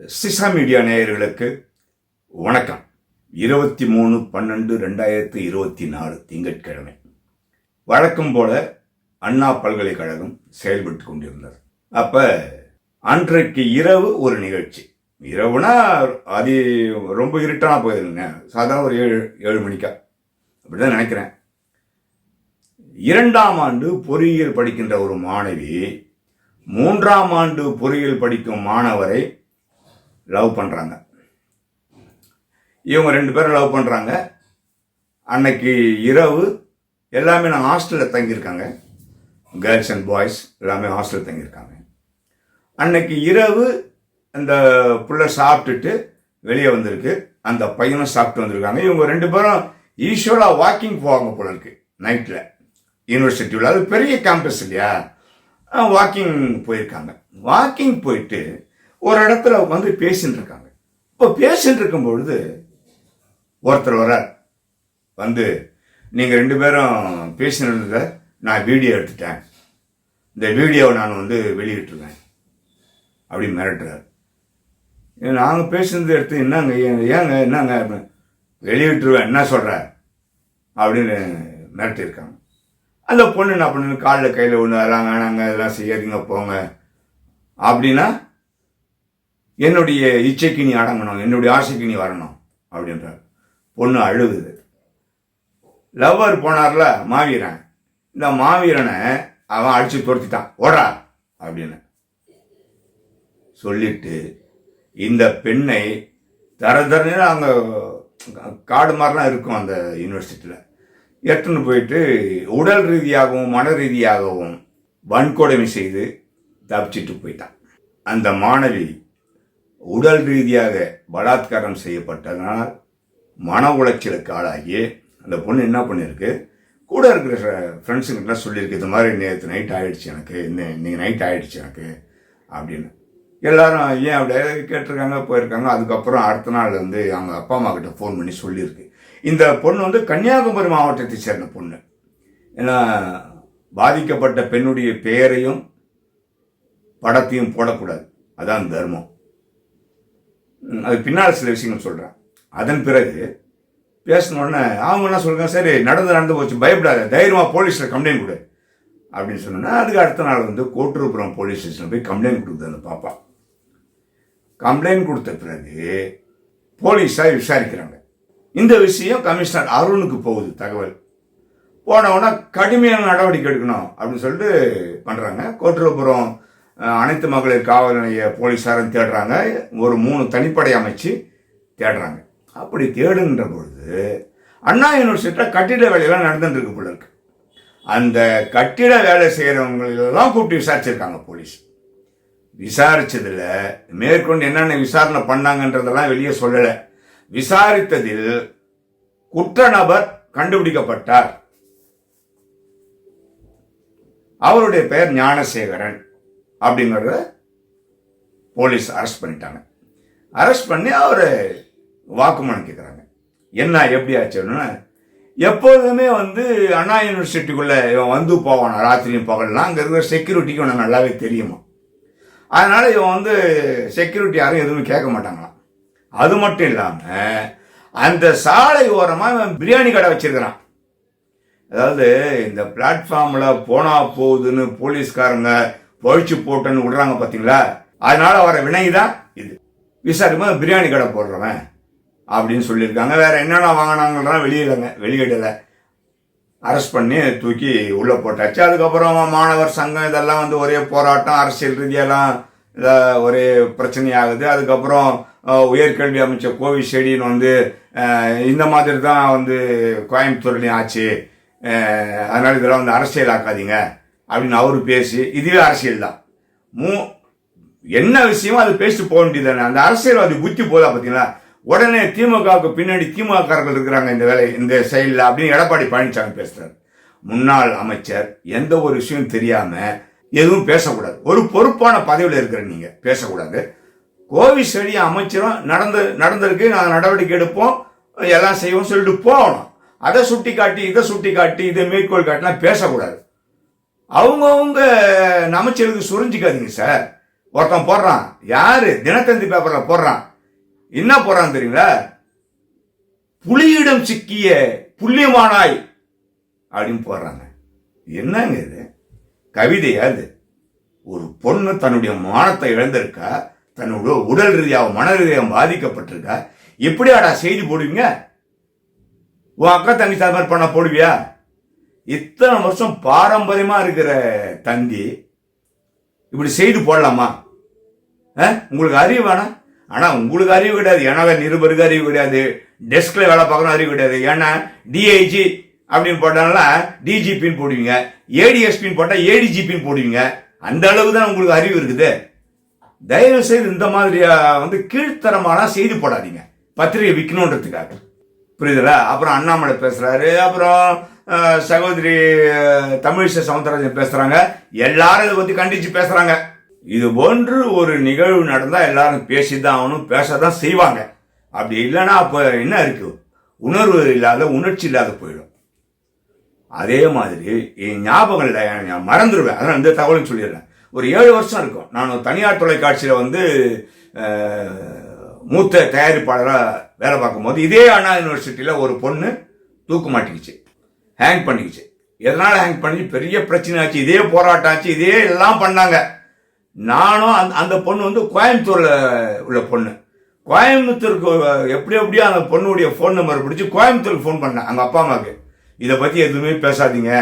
சிசா media நேயர்களுக்கு வணக்கம். இருபத்தி மூணு பன்னெண்டு ரெண்டாயிரத்தி இருபத்தி நாலு திங்கட்கிழமை. வழக்கம் போல அண்ணா பல்கலைக்கழகம் செயல்பட்டு கொண்டிருந்தது. அப்ப அன்றைக்கு இரவு ஒரு நிகழ்ச்சி. இரவுனா அது ரொம்ப இருட்டான போயிருங்க சாதாரண ஒரு ஏழு ஏழு மணிக்கா. அப்படிதான் நினைக்கிறேன். இரண்டாம் ஆண்டு பொறியியல் படிக்கின்ற ஒரு மாணவி மூன்றாம் ஆண்டு பொறியியல் படிக்கும் மாணவரை லவ் பண்ணுறாங்க இவங்க ரெண்டு பேரும் லவ் பண்ணுறாங்க அன்னைக்கு இரவு எல்லாமே நான் ஹாஸ்டலில் தங்கியிருக்காங்க. கேர்ள்ஸ் அண்ட் பாய்ஸ் எல்லாமே ஹாஸ்டலில் தங்கியிருக்காங்க. அன்னைக்கு இரவு அந்த புள்ள சாப்பிட்டுட்டு வெளியே வந்திருக்கு. அந்த பையனும் சாப்பிட்டு வந்திருக்காங்க. இவங்க ரெண்டு பேரும் ஈஸ்வலாக வாக்கிங் போவாங்க போல இருக்கு நைட்டில் யூனிவர்சிட்டியில் அது பெரிய கேம்பஸ் இல்லையா? வாக்கிங் போயிருக்காங்க. வாக்கிங் போயிட்டு ஒரு இடத்துல உட்காந்து பேசின்னு இருக்காங்க இப்போ பேசிட்டு இருக்கும் பொழுது ஒருத்தர் வரார். வந்து நீங்கள் ரெண்டு பேரும் பேசினதில் நான் வீடியோ எடுத்துட்டேன். இந்த வீடியோவை நான் வந்து வெளியிட்டுருவேன். அப்படி மிரட்டுறாரு. நாங்கள் பேசுனது எடுத்து என்னங்க ஏங்க ஏங்க என்னங்க? வெளியிட்டுருவேன் என்ன சொல்கிற அப்படின்னு மிரட்டியிருக்காங்க. அந்த பொண்ணு என்ன பண்ணுன்னு காலில் கையில் ஒன்று அதெல்லாம் வேணாங்க இதெல்லாம் செய்யாதீங்க போங்க. அப்படின்னா என்னுடைய இச்சைக்கு நீ அடங்கணும் என்னுடைய ஆசைக்கு நீ வரணும் அப்படின்றார். பொண்ணு அழுகுது. லவ்வர் போனார்ல மாவீரன். இந்த மாவீரனை அவன் அடிச்சு துரத்திட்டான். ஓடா அப்படின்னு. சொல்லிட்டு இந்த பெண்ணை தர தரன்னு அங்கே காடு மாதிரிலாம் இருக்கும் அந்த யூனிவர்சிட்டியில் எடுத்துன்னு போயிட்டு உடல் ரீதியாகவும் மன ரீதியாகவும் வன்கொடுமை செய்து தப்பிச்சிட்டு போயிட்டான். அந்த மாணவி உடல் ரீதியாக பலாத்காரம் செய்யப்பட்டதனால் மன உளைச்சலுக்கு ஆளாகி அந்த பொண்ணு என்ன பண்ணியிருக்கு? கூட இருக்கிற ஃப்ரெண்ட்ஸுங்கிட்டலாம் சொல்லியிருக்கு இது மாதிரி நேற்று நைட் ஆகிடுச்சு எனக்கு இந்த இன்னைக்கு நைட் ஆகிடுச்சு எனக்கு அப்படின்னு. எல்லாரும் ஏன் அப்படியே கேட்டிருக்காங்க போயிருக்காங்க அதுக்கப்புறம் அடுத்த நாள் வந்து அவங்க அப்பா அம்மா கிட்ட ஃபோன் பண்ணி சொல்லியிருக்கு. இந்த பொண்ணு வந்து கன்னியாகுமரி மாவட்டத்தை சேர்ந்த பொண்ணு. ஏன்னா பாதிக்கப்பட்ட பெண்ணுடைய பெயரையும் படத்தையும் போடக்கூடாது. அதான் தர்மம். அது பின்னால் சில விஷயங்கள் சொல்கிறேன் அதன் பிறகு பேசினோடனே அவங்க என்ன சொல்கிறாங்க சரி நடந்து நடந்து போச்சு பயப்படாத தைரியமாக போலீஸில் கம்ப்ளைண்ட் கொடு. அப்படின்னு சொன்னோன்னா அதுக்கு அடுத்த நாள் வந்து கோட்டூர்புரம் போலீஸ் ஸ்டேஷனில் போய் கம்ப்ளைண்ட் கொடுத்தது அந்த பாப்பா. கம்ப்ளைண்ட் கொடுத்த பிறகு போலீஸாக விசாரிக்கிறாங்க. இந்த விஷயம் கமிஷனர் அருணுக்கு போகுது தகவல். போனவுடனே கடுமையான நடவடிக்கை எடுக்கணும் அப்படின்னு சொல்லிட்டு பண்ணுறாங்க கோட்டூர்புரம் அனைத்து மகளிர் காவல் நிலைய போலீஸாரும் தேடுறாங்க. ஒரு மூணு தனிப்படை அமைச்சு தேடுறாங்க. அப்படி தேடுன்ற பொழுது அண்ணா யூனிவர்சிட்டியில் கட்டிட வேலையெல்லாம் நடந்துட்டு இருக்கு போல இருக்கு. அந்த கட்டிட வேலை செய்கிறவங்களெல்லாம் கூப்பிட்டு விசாரிச்சிருக்காங்க போலீஸ். விசாரித்ததில் மேற்கொண்டு என்னென்ன விசாரணை பண்ணாங்கன்றதெல்லாம் வெளியே சொல்லலை. விசாரித்ததில் குற்ற நபர் கண்டுபிடிக்கப்பட்டார். அவருடைய பெயர் ஞானசேகரன். அப்படிங்கிறத போலீஸ் அரெஸ்ட் பண்ணிட்டாங்க. அரெஸ்ட் பண்ணி அவர் வாக்குமூலம் கேட்குறாங்க என்ன எப்படி ஆச்சுன்னா எப்போதுமே வந்து அண்ணா யூனிவர்சிட்டிக்குள்ளே இவன் வந்து போவானா ராத்திரியும் பகல்லாம் அங்கே இருக்கிற செக்யூரிட்டிக்கு உனக்கு நல்லாவே தெரியுமா? அதனால் இவன் வந்து செக்யூரிட்டி யாரும் எதுவுமே கேட்க மாட்டாங்களாம். அது மட்டும் இல்லாமல் அந்த சாலை ஓரமாக இவன் பிரியாணி கடை வச்சிருக்கிறான். அதாவது இந்த பிளாட்ஃபார்மில் போனா போகுதுன்னு போலீஸ்காரங்க பொழிச்சு போட்டுன்னு விடுறாங்க பார்த்தீங்களா அதனால வர வினை தான் இது விசாரிக்கும் பிரியாணி கடை போடுறவன் அப்படின்னு சொல்லியிருக்காங்க. வேற என்னென்ன வாங்கினாங்கலாம் வெளியிலங்க வெளியிடலை. அரெஸ்ட் பண்ணி தூக்கி உள்ளே போட்டாச்சு. அதுக்கப்புறம் மாணவர் சங்கம் இதெல்லாம் வந்து ஒரே போராட்டம் அரசியல் ரீதியெல்லாம் இத ஒரே பிரச்சனையாகுது. அதுக்கப்புறம் உயர்கல்வி அமைச்சர் கோவி செடின்னு வந்து இந்த மாதிரி தான் வந்து கோயம்புத்தூர்லேயும் ஆச்சு. அதனால் அதனால இதெல்லாம் வந்து அரசியல் ஆக்காதீங்க அப்படின்னு அவரு பேசி இதுவே அரசியல் தான் மூ என்ன விஷயமோ அது பேசிட்டு போக வேண்டியதானே அந்த அரசியல்வாதி புத்தி போதா பார்த்தீங்களா உடனே திமுகவுக்கு பின்னாடி திமுகக்காரர்கள் இருக்கிறாங்க இந்த வேலை இந்த செயலில் அப்படின்னு எடப்பாடி பழனிசாமி பேசுறாரு. முன்னாள் அமைச்சர் எந்த ஒரு விஷயம் தெரியாம எதுவும் பேசக்கூடாது. ஒரு பொறுப்பான பதவியில் இருக்கிற நீங்க பேசக்கூடாது. கோவி அமைச்சரும் நடந்து நடந்திருக்கு நாங்கள் நடவடிக்கை எடுப்போம் எல்லாம் செய்வோம் சொல்லிட்டு போகணும். அதை சுட்டி காட்டி இதை சுட்டி காட்டி இதை மேற்கோள் காட்டினா பேசக்கூடாது. அவங்கவுங்க நமச்சலுக்கு சுரிஞ்சிக்காதீங்க சார் ஒருத்தன் போடுறான். யாரு? தினத்தந்தி பேப்பரில் போடுறான். என்ன போடுறான் தெரியுங்களா? புலியிடம் சிக்கிய புள்ளியமானாய் அப்படின்னு போடுறாங்க. என்னங்க இது? கவிதையா இது? ஒரு பொண்ணு தன்னுடைய மானத்தை இழந்திருக்கா? தன்னுடைய உடல் ரீதியாக மன ரீதியாக பாதிக்கப்பட்டிருக்கா? எப்படியாடா செய்தி போடுவீங்க? உன் அக்கா தங்கச்சி அது மாதிரி பண்ண போடுவியா? இத்தனை வருஷம் பாரம்பரியமா இருக்கிற தந்தி இப்படி செய்து போடலாமா? உங்களுக்கு அறிவு வேணாம் ஆனா உங்களுக்கு அறிவு கிடையாது. எனவே நிருபருக்கு அறிவு கிடையாது. டெஸ்க்ல வேலை பார்க்கணும் அறிவு கிடையாது. ஏன்னா டிஐஜி அப்படின்னு போட்டாங்களா டிஜிபின்னு போடுவீங்க. ஏடிஎஸ்பின்னு போட்டா ஏடிஜிபின்னு போடுவீங்க. அந்த அளவுக்கு தான் உங்களுக்கு அறிவு இருக்குது. தயவு செய்து இந்த மாதிரியா வந்து கீழ்த்தரமான செய்தி போடாதீங்க. பத்திரிகை விற்கணுன்றதுக்காக புரியுதுல? அப்புறம் அண்ணாமலை பேசுறாரு. அப்புறம் சகோதரி தமிழிசை சவுந்தரராஜன் பேசுறாங்க. எல்லாரும் இதை பத்தி கண்டிச்சு பேசுறாங்க. இது போன்று ஒரு நிகழ்வு நடந்தா எல்லாரும் பேசிதான் ஆகணும் பேசதான் செய்வாங்க. அப்படி இல்லைன்னா அப்போ என்ன இருக்கு? உணர்வு இல்லாத உணர்ச்சி இல்லாத போயிடும். அதே மாதிரி என் ஞாபகம் இல்லை நான் மறந்துடுவேன் அதான் இந்த தகவலும் சொல்லிடுறேன். ஒரு ஏழு வருஷம் இருக்கும். நான் ஒரு தனியார் தொலைக்காட்சியில் வந்து மூத்த தயாரிப்பாளராக வேலை பார்க்கும்போது இதே அண்ணா யூனிவர்சிட்டியில் ஒரு பொண்ணு தூக்கு மாட்டிக்கிச்சு. ஹேங் பண்ணிக்கிச்சு. எதனால் ஹேங் பண்ணி? பெரிய பிரச்சனை ஆச்சு. இதே போராட்டம் ஆச்சு. இதே எல்லாம் பண்ணாங்க. நானும் அந்த அந்த பொண்ணு வந்து கோயம்புத்தூரில் உள்ள பொண்ணு. கோயம்புத்தூருக்கு எப்படி எப்படியோ அந்த பொண்ணுடைய ஃபோன் நம்பர் பிடிச்சி கோயம்புத்தூருக்கு ஃபோன் பண்ணேன். அவங்க அப்பா அம்மாவுக்கு இதை பற்றி எதுவுமே பேசாதீங்க.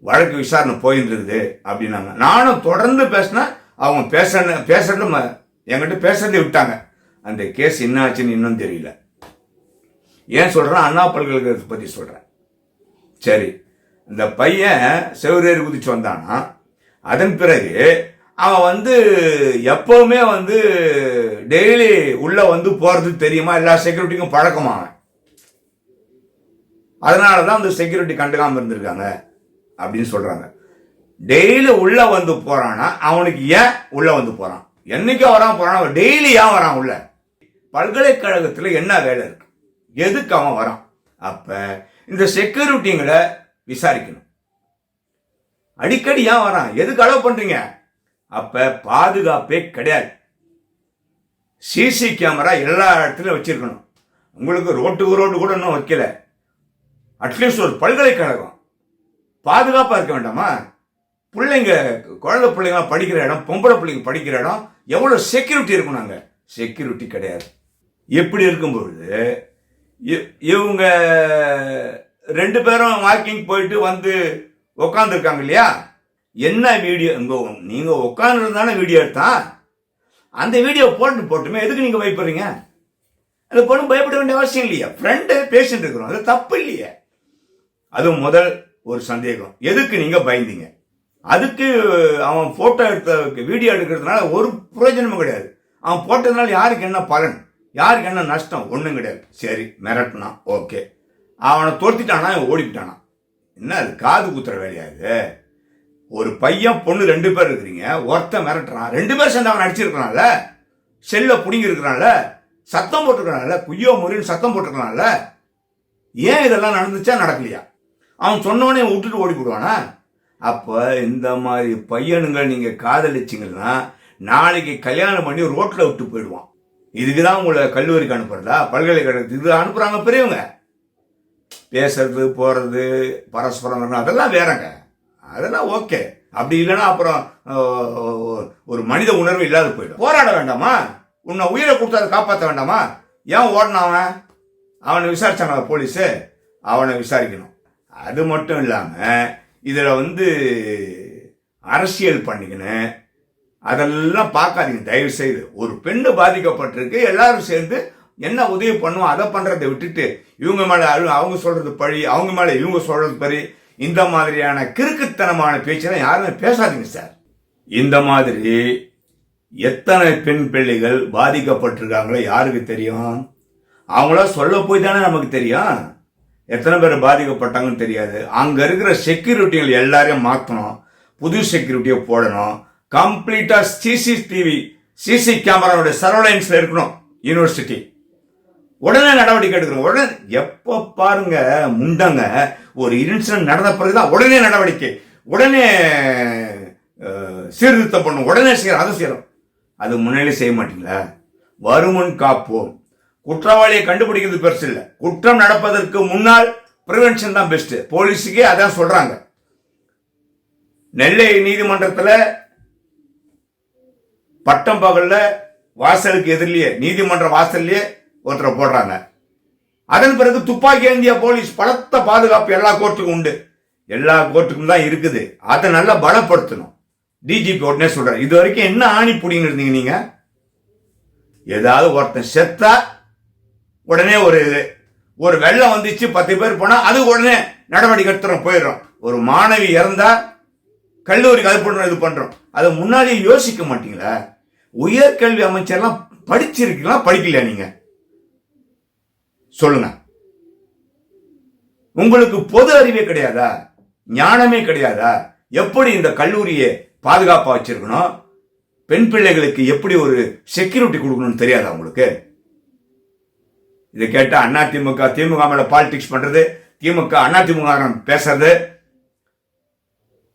வழக்கு விசாரணை போயின்னு இருக்குது அப்படின்னாங்க. நானும் தொடர்ந்து பேசினேன் அவங்க பேச பேசுறது என்கிட்ட பேசுறதை விட்டாங்க. அந்த கேஸ் என்ன ஆச்சுன்னு இன்னும் தெரியல. ஏன் சொல்கிறேன் அண்ணா பல்கலைக்கழகத்தை பற்றி சொல்கிறேன் சரி இந்த பையன் செவ்வரேறி குதிச்சு வந்தானா? அதன் பிறகு அவன் வந்து எப்பவுமே வந்து டெய்லி உள்ள வந்து போறது தெரியுமா? எல்லா செக்யூரிட்டிக்கும் பழக்கமா அவன். அதனால தான் அந்த செக்யூரிட்டி கண்டுக்காம இருந்திருக்காங்க அப்படின்னு சொல்றாங்க. டெய்லி உள்ள வந்து போறான்னா அவனுக்கு ஏன் உள்ள வந்து போறான்? என்னைக்கு வரான் போறான்? அவன் டெய்லி ஏன் வரான் உள்ள? பல்கலைக்கழகத்தில் என்ன வேலை இருக்கு? எதுக்கு அவன் வரான்? அப்போ இந்த செக்யூரிட்டிங்களை விசாரிக்கணும். அடிக்கடி ஏன் வரான்? எதுக்கு அலோவ் பண்றீங்க? அப்ப பாதுகாப்பே கிடையாது. சிசி கேமரா எல்லா இடத்துலையும் வச்சிருக்கணும். உங்களுக்கு ரோட்டுக்கு ரோடு கூட இன்னும் வைக்கல. அட்லீஸ்ட் ஒரு பல்கலைக்கழகம். பாதுகாப்பாக இருக்க வேண்டாமா? பிள்ளைங்க குழந்தை பிள்ளைங்க படிக்கிற இடம் பொம்பளை பிள்ளைங்க படிக்கிற இடம் எவ்வளோ செக்யூரிட்டி இருக்கும் நாங்கள் செக்யூரிட்டி கிடையாது. எப்படி இருக்கும் பொழுது இவங்க ரெண்டு பேரும் வாக்கிங் போயிட்டு வந்து உக்காந்துருக்காங்க இல்லையா? என்ன வீடியோ இங்க நீங்க உட்காந்து வீடியோ எடுத்தான் அந்த வீடியோ போட்டு போட்டுமே எதுக்கு நீங்க பயப்படுறீங்க? அந்த பொண்ணு பயப்பட வேண்டிய அவசியம் இல்லையா. ஃப்ரெண்டு பேசிட்டு இருக்கிறோம். அது தப்பு இல்லையே. அது முதல் ஒரு சந்தேகம். எதுக்கு நீங்க பயந்தீங்க? அதுக்கு அவன் போட்டோ எடுத்த வீடியோ எடுக்கிறதுனால ஒரு பிரயோஜனமும் கிடையாது. அவன் போட்டதுனால யாருக்கு என்ன பலன்? யாருக்கு என்ன நஷ்டம்? ஒன்றும் கிடையாது. சரி மிரட்டினான். ஓகே. அவனை தோர்த்திட்டானா? இவன் ஓடிக்கிட்டானா? என்ன அது? காது குத்துற வேலையாது ஒரு பையன் பொண்ணு ரெண்டு பேர் இருக்கிறீங்க. ஒருத்தன் மிரட்டுறான். ரெண்டு பேர் சேர்ந்து அவன் அடிச்சிருக்கிறான்ல? செல்ல புடிங்கிருக்கிறான்ல சத்தம் போட்டிருக்கிறான்ல? குய்யோ முறின்னு சத்தம் போட்டிருக்கிறான்ல? ஏன் இதெல்லாம் நடந்துச்சா? நடக்கலையா? அவன் சொன்னவனே விட்டுட்டு ஓடி போடுவானா? அப்போ இந்த மாதிரி பையனுங்களை நீங்கள் காதலிச்சிங்கன்னா நாளைக்கு கல்யாணம் பண்ணி ரோட்டில் விட்டு போயிடுவான். இதுக்கு தான் உங்களை கல்லூரிக்கு அனுப்புறதா பல்கலைக்கழகத்துக்கு இது அனுப்புறாங்க பெரியவங்க. பேசுறது போகிறது பரஸ்பரம் அதெல்லாம் வேறங்க. அதெல்லாம் ஓகே. அப்படி இல்லைன்னா அப்புறம் ஒரு மனித உணர்வு இல்லாத போயிடும். போராட வேண்டாமா? உன்னை உயிரை கொடுத்து அதை காப்பாற்ற வேண்டாமா? ஏன் ஓடினான் அவன்? அவனை விசாரிச்சாங்க போலீஸு. அவனை விசாரிக்கணும். அது மட்டும் இல்லாமல் இதில் வந்து அரசியல் பண்ணிக்கின்னு அதெல்லாம் பார்க்காதீங்க. தயவு செய்து ஒரு பெண்ணு பாதிக்கப்பட்டிருக்கு எல்லாரும் சேர்ந்து என்ன உதவி பண்ணுவோம் அதை பண்றதை விட்டுட்டு இவங்க மேலே அவங்க சொல்றது பழி அவங்க மேலே இவங்க சொல்றது பழி இந்த மாதிரியான கிறுக்குத்தனமான பேச்செல்லாம் யாருமே பேசாதீங்க சார். இந்த மாதிரி எத்தனை பெண் பிள்ளைகள் பாதிக்கப்பட்டிருக்காங்களோ யாருக்கு தெரியும்? அவங்களா சொல்ல போய் தானே நமக்கு தெரியும். எத்தனை பேர் பாதிக்கப்பட்டாங்கன்னு தெரியாது. அங்கே இருக்கிற செக்யூரிட்டிகள் எல்லாரையும் மாற்றணும் புது செக்யூரிட்டியை போடணும். கம்ப்ளீட்டா சிசிடிவி சிசி கேமராவுடைய சர்வலைன்ஸ்ல இருக்கணும் யூனிவர்சிட்டி. உடனே நடவடிக்கை எடுக்கணும். உடனே எப்போ பாருங்க முண்டங்க ஒரு இன்சிடென்ட் நடந்த பிறகுதான் உடனே நடவடிக்கை. உடனே சீர்திருத்தம் பண்ணும் உடனே செய்யறோம் அதை செய்யறோம் அது முன்னாடி செய்ய மாட்டீங்களா? வருமுன் காப்போம். குற்றவாளியை கண்டுபிடிக்கிறது பெருசு இல்லை. குற்றம் நடப்பதற்கு முன்னால் ப்ரிவென்ஷன் தான் பெஸ்ட் போலீஸுக்கே அதான் சொல்றாங்க. நெல்லை நீதிமன்றத்தில் பட்டம் பகல்ல வாசலுக்கு எதிரிலேயே நீதிமன்ற வாசல்லையே ஒருத்தரை போடுறாங்க. அதன் பிறகு துப்பாக்கி ஏந்திய போலீஸ் பலத்த பாதுகாப்பு எல்லா கோர்ட்டுக்கும் உண்டு. எல்லா கோர்ட்டுக்கும் தான் இருக்குது. அதை நல்லா பலப்படுத்தணும். டிஜிபி உடனே சொல்றாரு. இது வரைக்கும் என்ன ஆணி புடிங்க இருந்தீங்க நீங்க? ஏதாவது ஒருத்தன் செத்தா உடனே ஒரு இது ஒரு வெள்ளம் வந்துச்சு பத்து பேர் போனா அது உடனே நடவடிக்கை எடுத்துறோம் போயிடுறோம். ஒரு மாணவி இறந்தா கல்லூரிக்கு அது பண்றோம் இது பண்றோம். அதை முன்னாடியே யோசிக்க மாட்டீங்களா? உயர்கல்வி அமைச்சர்லாம் படிச்சிருக்கலாம் படிக்கலையா நீங்க? சொல்லுங்க. உங்களுக்கு பொது அறிவே கிடையாதா? ஞானமே கிடையாதா? எப்படி இந்த கல்லூரியை பாதுகாப்பா வச்சிருக்கணும்? பெண் பிள்ளைகளுக்கு எப்படி ஒரு செக்யூரிட்டி கொடுக்கணும்னு தெரியாதா உங்களுக்கு? இதை கேட்டா அண்ணா திமுக திமுக மேல பாலிடிக்ஸ் பண்றது திமுக அண்ணா திமுக பேசுறது.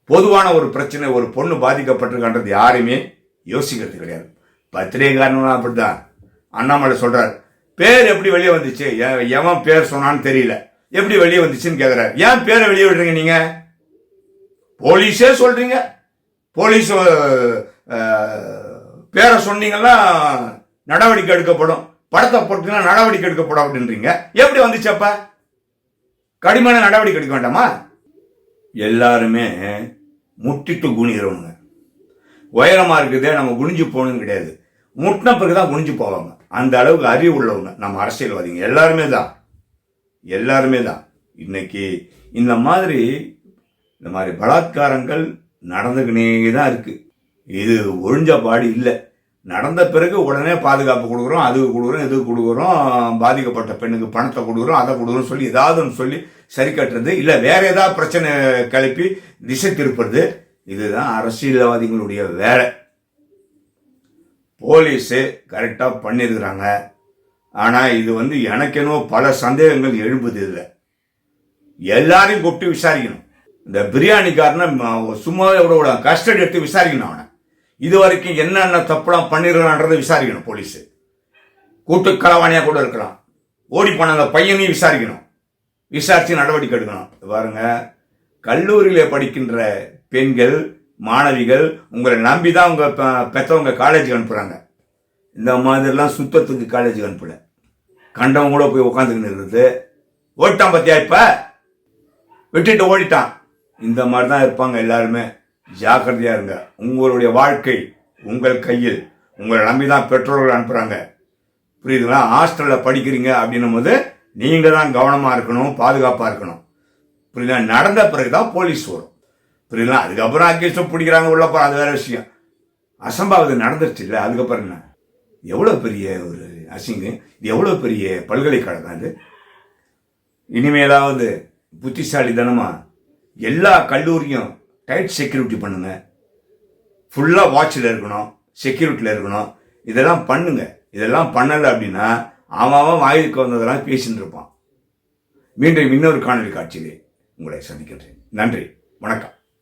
பொதுவான ஒரு பிரச்சனை ஒரு பொண்ணு பாதிக்கப்பட்டிருக்கான்றது யாருமே. யோசிக்கிறது கிடையாது. பத்திரிகைக்காரனும் அப்படிதான் அண்ணாமலை சொல்றார் பேர் எப்படி வெளியே வந்துச்சு? எவன் பேர் சொன்னான்னு தெரியல. எப்படி வெளியே வந்துச்சுன்னு கேட்குறாரு ஏன் பேரை வெளியே விடுறீங்க நீங்க? போலீஸே சொல்றீங்க. போலீஸ் பேரை சொன்னீங்கன்னா நடவடிக்கை எடுக்கப்படும். படத்தை போட்டீங்கன்னா நடவடிக்கை எடுக்கப்படும் அப்படின்றீங்க. எப்படி வந்துச்சப்ப கடுமையான நடவடிக்கை எடுக்க வேண்டாமா? எல்லாருமே முட்டிட்டு குனிகிறவங்க உயரமாக இருக்குதே நம்ம குனிஞ்சு போகணும் கிடையாது. முட்டின பிறகு தான் குனிஞ்சு போவாங்க. அந்த அளவுக்கு அறிவு உள்ளவங்க. நம்ம அரசியல்வாதிங்க. எல்லாருமே தான். எல்லாருமே தான். இன்னைக்கு இந்த மாதிரி இந்த மாதிரி பலாத்காரங்கள் நடந்துக்கினே தான் இருக்குது இது ஒழிஞ்ச பாடு இல்லை. நடந்த பிறகு உடனே பாதுகாப்பு கொடுக்குறோம் அதுக்கு கொடுக்குறோம் இதுக்கு கொடுக்குறோம் பாதிக்கப்பட்ட பெண்ணுக்கு பணத்தை கொடுக்குறோம் அதை கொடுக்குறோம் சொல்லி ஏதாவதுன்னு சொல்லி சரி கட்டுறது இல்லை வேற ஏதாவது பிரச்சனை கிளப்பி திசை திருப்புறது இதுதான் அரசியல்வாதிகளுடைய வேலை. போலீஸு கரெக்டாக பண்ணியிருக்கிறாங்க ஆனால் இது வந்து எனக்கெனோ பல சந்தேகங்கள் எழும்புது இல்லை எல்லாரையும் கூப்பிட்டு விசாரிக்கணும். இந்த பிரியாணிக்காரனை சும்மாவே விட விட கஸ்டடி எடுத்து விசாரிக்கணும் அவனை. இது வரைக்கும் என்னென்ன தப்புலாம் பண்ணிருக்கிறான்றதை விசாரிக்கணும் போலீஸு. கூட்டு களவாணியாக கூட இருக்கலாம். ஓடி போன அந்த பையனையும் விசாரிக்கணும். விசாரித்து நடவடிக்கை எடுக்கணும். பாருங்க கல்லூரியில் படிக்கின்ற பெண்கள் மாணவிகள் உங்களை நம்பி தான் உங்கள் பெற்றவங்க காலேஜுக்கு அனுப்புகிறாங்க இந்த மாதிரிலாம் சுத்தத்துக்கு காலேஜுக்கு அனுப்பல. கண்டவங்க கூட போய் உட்காந்துக்கின்னு இருக்குது ஓட்டான் பத்தியா இப்ப? விட்டுட்டு ஓடிட்டான். இந்த மாதிரி தான் இருப்பாங்க எல்லாருமே. ஜாக்கிரதையா இருங்க. உங்களுடைய வாழ்க்கை உங்கள் கையில். உங்களை நம்பி தான் பெற்றோர்கள் அனுப்புறாங்க. புரியுதுங்களா? ஹாஸ்டலில் படிக்கிறீங்க அப்படின்னும் போது நீங்கள் தான் கவனமாக இருக்கணும் பாதுகாப்பாக இருக்கணும். புரியுதா? நடந்த பிறகு தான் போலீஸ் வரும். புரியுதுங்களா? அதுக்கப்புறம் அக்கேஷன் பிடிக்கிறாங்க உள்ள போகிற அது வேற விஷயம். அசம்பாவிதம் நடந்துருச்சு இல்லை அதுக்கப்புறம் என்ன? எவ்வளோ பெரிய ஒரு அசிங்கம். இது எவ்வளோ பெரிய பல்கலைக்கழகம் அது இனிமேலாவது புத்திசாலித்தனமா எல்லா கல்லூரியும் டைட் செக்யூரிட்டி பண்ணுங்க. ஃபுல்லாக வாட்சில் இருக்கணும் செக்யூரிட்டியில் இருக்கணும். இதெல்லாம் பண்ணுங்க. இதெல்லாம் பண்ணலை அப்படின்னா அவன் வாயிலுக்கு வந்ததெல்லாம் பேசின்னு இருப்பான். மீண்டும் இன்னொரு காணொலி காட்சியிலே உங்களை சந்திக்கின்றேன். நன்றி. வணக்கம்.